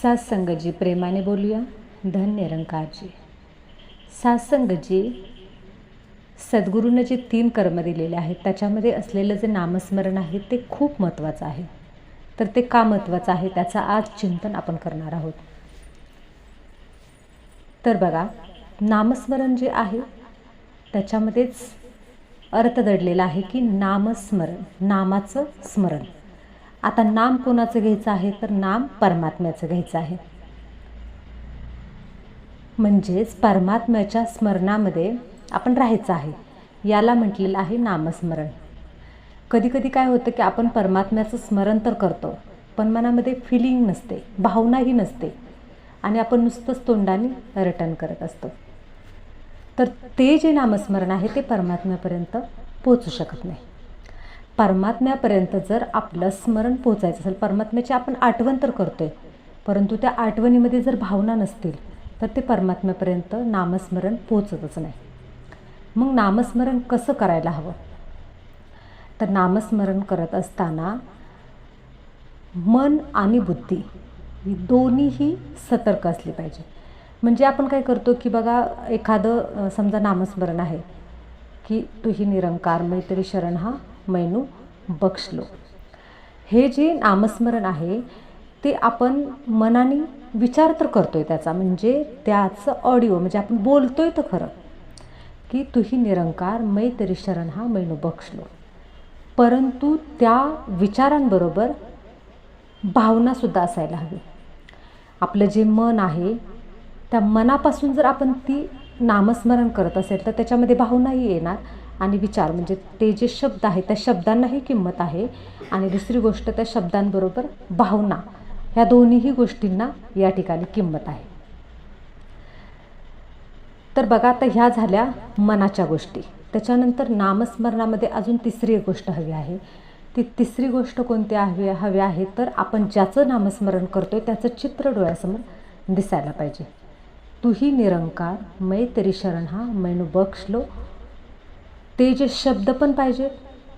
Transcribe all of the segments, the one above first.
सासंगजी प्रेमाने बोलूया. धन निरंकारजी सासंगजी सद्गुरूनं जे तीन कर्म दिलेले आहेत त्याच्यामध्ये असलेलं जे नामस्मरण आहे ते खूप महत्त्वाचं आहे. तर ते का महत्त्वाचं आहे त्याचं आज चिंतन आपण करणार आहोत. तर बघा नामस्मरण जे आहे त्याच्यामध्येच अर्थ दडलेला आहे की नामस्मरण नामाचं स्मरण. आता नाम कोणाचं घ्यायचं आहे? तर नाम परमात्म्याचं घ्यायचं आहे. म्हणजेच परमात्म्याच्या स्मरणामध्ये आपण राहायचं आहे. याला म्हटलेलं आहे नामस्मरण. कधीकधी काय होतं की आपण परमात्म्याचं स्मरण तर करतो पण मनामध्ये फिलिंग नसते भावनाही नसते आणि आपण नुसतंच तोंडाने रिटर्न करत असतो. तर ते जे नामस्मरण आहे ते परमात्म्यापर्यंत पोचू शकत नाही. परमात्म्यापर्यंत जर आपलं स्मरण पोचायचं असेल परमात्म्याची आपण आठवण तर करतोय परंतु त्या आठवणीमध्ये जर भावना नसतील तर ते परमात्म्यापर्यंत नामस्मरण पोचतच नाही. मग नामस्मरण कसं करायला हवं? तर नामस्मरण करत असताना मन आणि बुद्धी ही दोन्हीही सतर्क असली पाहिजे. म्हणजे आपण काय करतो की बघा एखादं समजा नामस्मरण आहे की तुही निरंकार मैत्री शरण हा मैनू बक्षलो. हे जे नामस्मरण आहे ते आपण मनाने विचार तर करतोय त्याचा म्हणजे त्याचं ऑडिओ म्हणजे आपण बोलतोय तर खरं की तुही निरंकार मै तरी शरण हा मैनू बक्षलो. परंतु त्या विचारांबरोबर भावनासुद्धा असायला हवी. आपलं जे मन आहे त्या मनापासून जर आपण ती नामस्मरण करत असेल तर त्याच्यामध्ये भावनाही येणार. आणि विचार म्हणजे ते जे शब्द आहे त्या शब्दांनाही किंमत आहे. आणि दुसरी गोष्ट त्या शब्दांबरोबर भावना ह्या दोन्हीही गोष्टींना या ठिकाणी किंमत आहे. तर बघा आता ह्या झाल्या मनाच्या गोष्टी. त्याच्यानंतर नामस्मरणामध्ये अजून तिसरी एक गोष्ट हवी आहे. ती तिसरी गोष्ट कोणती हवी हवी आहे तर आपण ज्याचं नामस्मरण करतोय त्याचं चित्र डोळ्यासमोर दिसायला पाहिजे. तूही निरंकार मै तरी शरण हा मैनू बक्षलो ते जे शब्द पण पाहिजे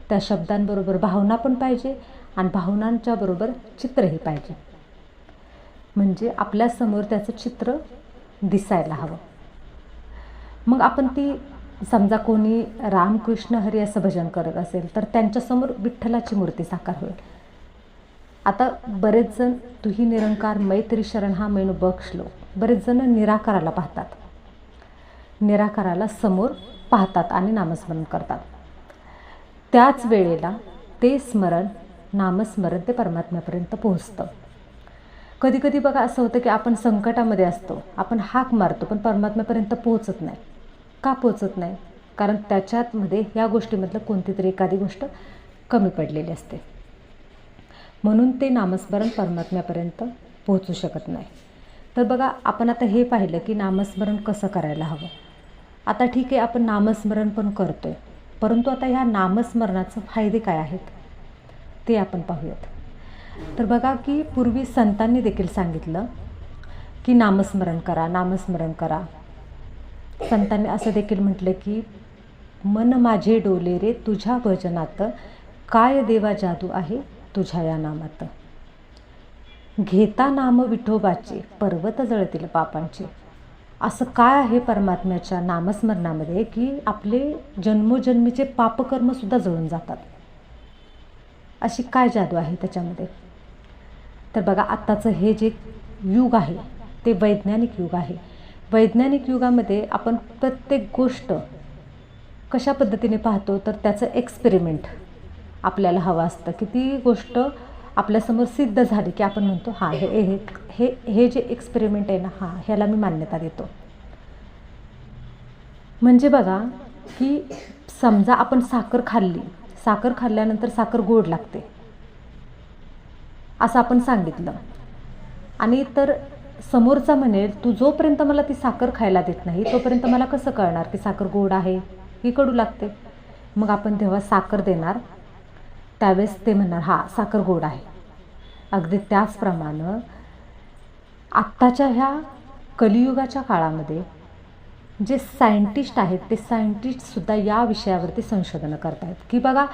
त्या शब्दांबरोबर भावना पण पाहिजे आणि भावनांच्या बरोबर चित्रही पाहिजे. म्हणजे आपल्यासमोर त्याचं चित्र दिसायला हवं. मग आपण ती समजा कोणी रामकृष्ण हरी असं भजन करत असेल तर त्यांच्यासमोर विठ्ठलाची मूर्ती साकार होईल. आता बरेच जण तुही निरंकार मैत्री शरण हा मेनू बक्षलो बरेच जण निराकाराला पाहतात. निराकाराला समोर पाहतात आणि नामस्मरण करतात. त्याच वेळेला ते स्मरण नामस्मरण ते परमात्म्यापर्यंत पोहोचतं. कधी कधी बघा असं होतं की आपण संकटामध्ये असतो आपण हाक मारतो पण परमात्म्यापर्यंत पोहोचत नाही. का पोचत नाही? कारण त्याच्यातमध्ये या गोष्टीमधलं कोणती तरी एखादी गोष्ट कमी पडलेली असते. म्हणून ते नामस्मरण परमात्म्यापर्यंत पोहोचू शकत नाही. तर बघा आपण आता हे पाहिलं की नामस्मरण कसं करायला हवं. आता ठीक आहे आपण नामस्मरण पण करतोय. परंतु आता ह्या नामस्मरणाचे फायदे काय आहेत? ते आपण पाहूयात. तर बघा की पूर्वी संतांनी देखील सांगितलं की नामस्मरण करा नामस्मरण करा. संतांनी असं देखील म्हटलं की मन माझे डोले रे तुझ्या भजनात काय देवा जादू आहे? तुझ्या या नामात. घेता नाम विठोबाचे पर्वत जळतील पापांचे. असं काय आहे परमात्म्याच्या नामस्मरणामध्ये की आपले जन्मोजन्मीचे पापकर्मसुद्धा जळून जातात? अशी काय जादू आहे त्याच्यामध्ये? तर बघा आत्ताचं हे जे युग आहे ते वैज्ञानिक युग आहे. वैज्ञानिक युगामध्ये आपण प्रत्येक गोष्ट कशा पद्धतीने पाहतो? तर त्याचं एक्सपेरिमेंट आपल्याला हवं असतं. की ती गोष्ट आपल्यासमोर सिद्ध झाली की आपण म्हणतो हां हे हे हे हे जे एक्सपेरिमेंट आहे ना हा ह्याला मी मान्यता देतो. म्हणजे बघा की समजा आपण साखर खाल्ली साखर खाल्ल्यानंतर साखर गोड लागते. असं आपण सांगितलं. आणि तर समोरचा म्हणेल तू जोपर्यंत मला ती साखर खायला देत नाही तोपर्यंत मला कसं कळणार की साखर गोड आहे? ही कडू लागते. मग आपण तेव्हा साखर देणार. त्यावेळेस ते म्हणणार हा साखर गोड आहे. अगदी त्याचप्रमाणे आत्ताच्या ह्या कलियुगाच्या काळामध्ये जे सायंटिस्ट आहेत ते सायंटिस्टसुद्धा या विषयावरती संशोधनं करत आहेत की बघा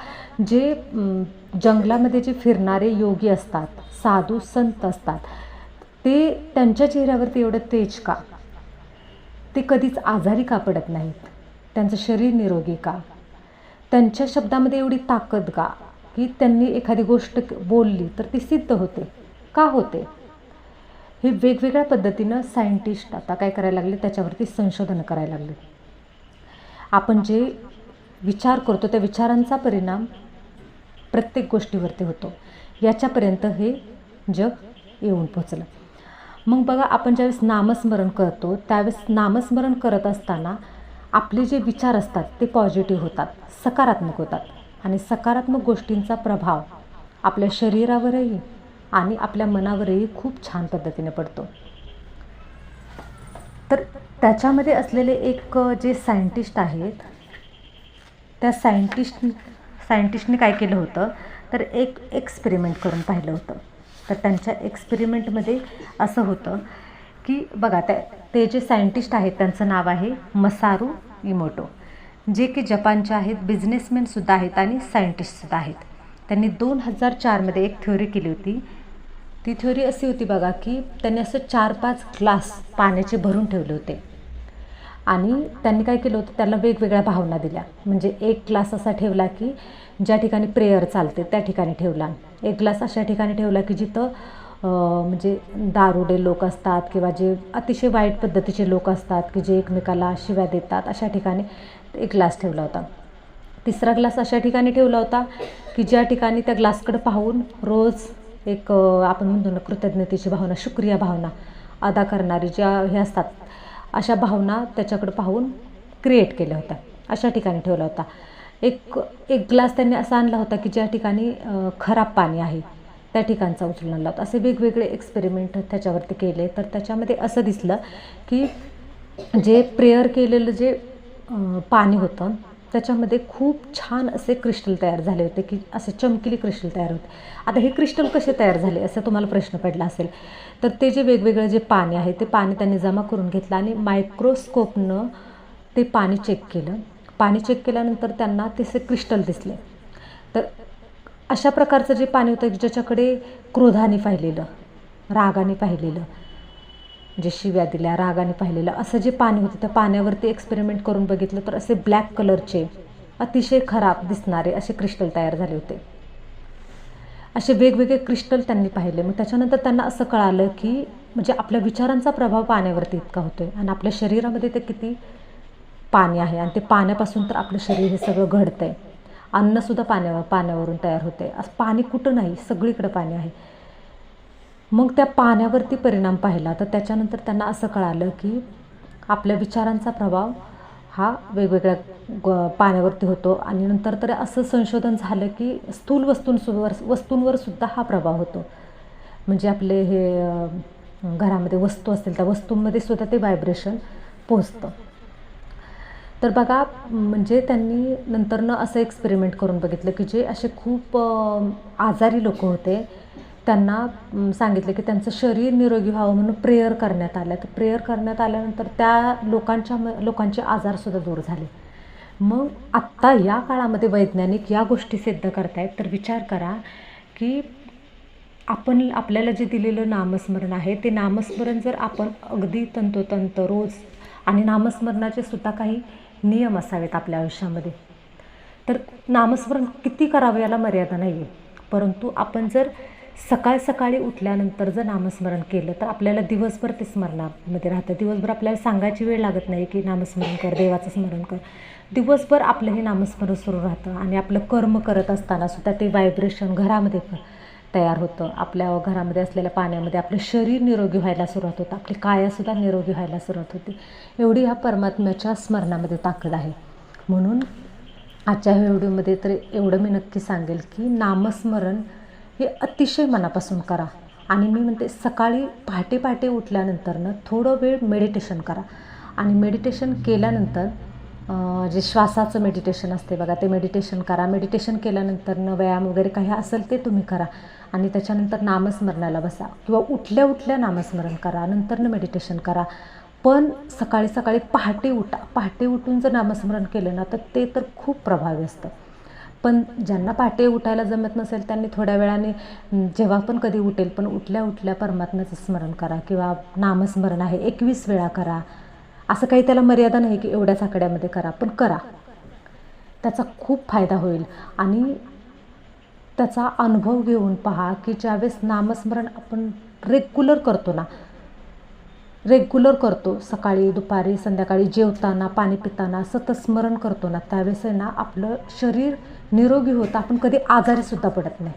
जे जंगलामध्ये जे फिरणारे योगी असतात साधू संत असतात ते त्यांच्या चेहऱ्यावरती एवढं तेज का? ते कधीच आजारी का पडत नाहीत? त्यांचं शरीर निरोगी का? त्यांच्या शब्दामध्ये एवढी ताकद का? की त्यांनी एखादी गोष्ट बोलली तर ती सिद्ध होते. का होते? हे वेगवेगळ्या पद्धतीनं सायंटिस्ट आता काय करायला लागले? त्याच्यावरती संशोधन करायला लागले. आपण जे विचार करतो त्या विचारांचा परिणाम प्रत्येक गोष्टीवरती होतो. याच्यापर्यंत हे जग येऊन पोचलं. मग बघा आपण ज्यावेळेस नामस्मरण करतो त्यावेळेस नामस्मरण करत असताना आपले जे विचार असतात ते पॉझिटिव्ह होतात सकारात्मक होतात. आणि सकारात्मक गोष्टींचा प्रभाव आपल्या शरीरावरही आणि आपल्या मनावरही खूप छान पद्धतीने पडतो. तर त्याच्यामध्ये असलेले एक जे सायंटिस्ट आहेत त्या सायंटिस्ट सायंटिस्टने काय केलं होतं तर एक एक्सपेरिमेंट करून पाहिलं होतं. तर त्यांच्या एक्सपेरिमेंटमध्ये असं होतं की बघा त्या ते जे सायंटिस्ट आहेत त्यांचं नाव आहे मसारू इमोटो. जे की जपानचे आहेत बिझनेसमॅनसुद्धा आहेत आणि सायंटिस्टसुद्धा आहेत. त्यांनी दोन हजार चारमध्ये एक थ्योरी केली होती. ती थ्योरी अशी होती बघा की त्यांनी असं चार पाच ग्लास पाण्याचे भरून ठेवले होते. आणि त्यांनी काय केलं होतं? त्याला वेगवेगळ्या भावना दिल्या. म्हणजे एक ग्लास असा ठेवला की ज्या ठिकाणी प्रेयर चालते त्या ठिकाणी ठेवला. एक ग्लास अशा ठिकाणी ठेवला की जिथं म्हणजे दारुडे लोक असतात किंवा जे अतिशय वाईट पद्धतीचे लोक असतात की जे एकमेकाला शिव्या देतात अशा ठिकाणी एक ग्लास ठेवला होता. तिसरा ग्लास अशा ठिकाणी ठेवला होता की ज्या ठिकाणी त्या ग्लासकडे पाहून रोज एक आपण म्हणतो ना कृतज्ञतेची भावना शुक्रिया भावना अदा करणारी ज्या हे असतात अशा भावना त्याच्याकडे पाहून क्रिएट केल्या होत्या. अशा ठिकाणी ठेवला होता. एक एक ग्लास त्यांनी असा आणला होता की ज्या ठिकाणी खराब पाणी आहे त्या ठिकाणचा उचलून आणला होता. असे वेगवेगळे एक्सपेरिमेंट त्याच्यावरती केले. तर त्याच्यामध्ये असं दिसलं की जे प्रेयर केलेलं जे पाणी होतं. त्याच्यामध्ये खूप छान असे क्रिस्टल तयार झाले होते की असे चमकिली क्रिस्टल तयार होते. आता हे क्रिस्टल कसे तयार झाले असं तुम्हाला प्रश्न पडला असेल. तर ते जे वेगवेगळं जे पाणी आहे ते पाणी त्यांनी जमा करून घेतलं आणि मायक्रोस्कोपनं ते पाणी चेक केलं. पाणी चेक केल्यानंतर त्यांना तसे क्रिस्टल दिसले. तर अशा प्रकारचं जे पाणी होतं की ज्याच्याकडे क्रोधाने पाहिलेलं रागाने पाहिलेलं जे शिव्या दिल्या रागाने पाहिलेलं असं जे पाणी होतं त्या पाण्यावरती एक्सपेरिमेंट करून बघितलं तर असे ब्लॅक कलरचे अतिशय खराब दिसणारे असे क्रिस्टल तयार झाले होते. असे वेगवेगळे क्रिस्टल त्यांनी पाहिले. मग त्याच्यानंतर त्यांना असं कळालं की म्हणजे आपल्या विचारांचा प्रभाव पाण्यावरती इतका होतो आहे आणि आपल्या शरीरामध्ये ते किती पाणी आहे. आणि ते पाण्यापासून तर आपलं शरीर हे सगळं घडतं आहे अन्नसुद्धा पाण्यावर पाण्यावरून तयार होते असं पाणी कुठं नाही? सगळीकडं पाणी आहे. मग त्या पाण्यावरती परिणाम पाहिला. तर त्याच्यानंतर त्यांना असं कळालं की आपल्या विचारांचा प्रभाव हा वेगवेगळ्या ग पाण्यावरती होतो. आणि नंतर तर असं संशोधन झालं की स्थूल वस्तूंसुवर वस्तूंवर सुद्धा हा प्रभाव होतो. म्हणजे आपले हे घरामध्ये वस्तू असतील त्या वस्तूंमध्ये सुद्धा ते व्हायब्रेशन पोचतं तर बघा म्हणजे त्यांनी नंतरनं असं एक्सपेरिमेंट करून बघितलं की जे असे खूप आजारी लोक होते त्यांना सांगितलं की त्यांचं शरीर निरोगी व्हावं म्हणून प्रेयर करण्यात आलं. तर प्रेयर करण्यात आल्यानंतर त्या लोकांच्या म लोकांचे आजारसुद्धा दूर झाले. मग आत्ता या काळामध्ये वैज्ञानिक या गोष्टी सिद्ध करतायत. तर विचार करा की आपण आपल्याला जे दिलेलं नामस्मरण आहे ते नामस्मरण जर आपण अगदी तंतोतंत रोज आणि नामस्मरणाचे सुद्धा काही नियम असावेत आपल्या आयुष्यामध्ये तर नामस्मरण किती करावं याला मर्यादा नाही आहे परंतु आपण जर सकाळ सकाळी उठल्यानंतर जर नामस्मरण केलं तर आपल्याला दिवसभर ते स्मरणामध्ये राहतं. दिवसभर आपल्याला सांगायची वेळ लागत नाही की नामस्मरण कर देवाचं स्मरण कर. दिवसभर आपलं हे नामस्मरण सुरू राहतं आणि आपलं कर्म करत असताना सुद्धा ते व्हायब्रेशन घरामध्ये तयार होतं. आपल्या घरामध्ये असलेल्या पाण्यामध्ये आपलं शरीर निरोगी व्हायला सुरुवात होतं. आपली कायासुद्धा निरोगी व्हायला सुरुवात होते. एवढी ह्या परमात्म्याच्या स्मरणामध्ये ताकद आहे. म्हणून आजच्या व्हिडिओमध्ये तर एवढं मी नक्की सांगेल की नामस्मरण हे अतिशय मनापासून करा. आणि मी म्हणते सकाळी पहाटे पहाटे उठल्यानंतरनं थोडं वेळ मेडिटेशन करा. आणि मेडिटेशन केल्यानंतर जे श्वासाचं मेडिटेशन असते बघा ते मेडिटेशन करा. मेडिटेशन केल्यानंतरनं व्यायाम वगैरे काही असेल ते तुम्ही करा. आणि त्याच्यानंतर नामस्मरणाला बसा. किंवा उठल्या उठल्या नामस्मरण करा. नंतरनं मेडिटेशन करा. पण सकाळी सकाळी पहाटे उठा. पहाटे उठून जर नामस्मरण केलं ना तर ते तर खूप प्रभावी असतं. पण ज्यांना पहाटे उठायला जमत नसेल त्यांनी थोड्या वेळाने जेव्हा पण कधी उठेल पण उठल्या उठल्या परमात्म्याचं स्मरण करा किंवा नामस्मरण आहे एकवीस वेळा करा. असं काही त्याला मर्यादा नाही की एवढ्याच आकड्यामध्ये करा पण करा. त्याचा खूप फायदा होईल. आणि त्याचा अनुभव घेऊन पहा की ज्यावेळेस नामस्मरण आपण रेग्युलर करतो ना रेग्युलर करतो सकाळी दुपारी संध्याकाळी जेवताना पाणी पिताना सतत स्मरण करतो ना त्यावेळेस ना आपलं शरीर निरोगी होतं आपण कधी आजारीसुद्धा पडत नाही.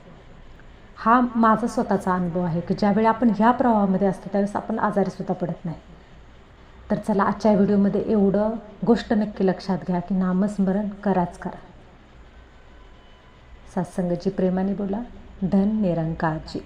हा माझा स्वतःचा अनुभव आहे की ज्यावेळी आपण ह्या प्रवाहामध्ये असतो त्यावेळेस आपण आजारीसुद्धा पडत नाही. तर चला आजच्या व्हिडिओमध्ये एवढं गोष्ट नक्की लक्षात घ्या की नामस्मरण कराच करा. सत्संगची प्रेमाने बोला धन निरंकाजी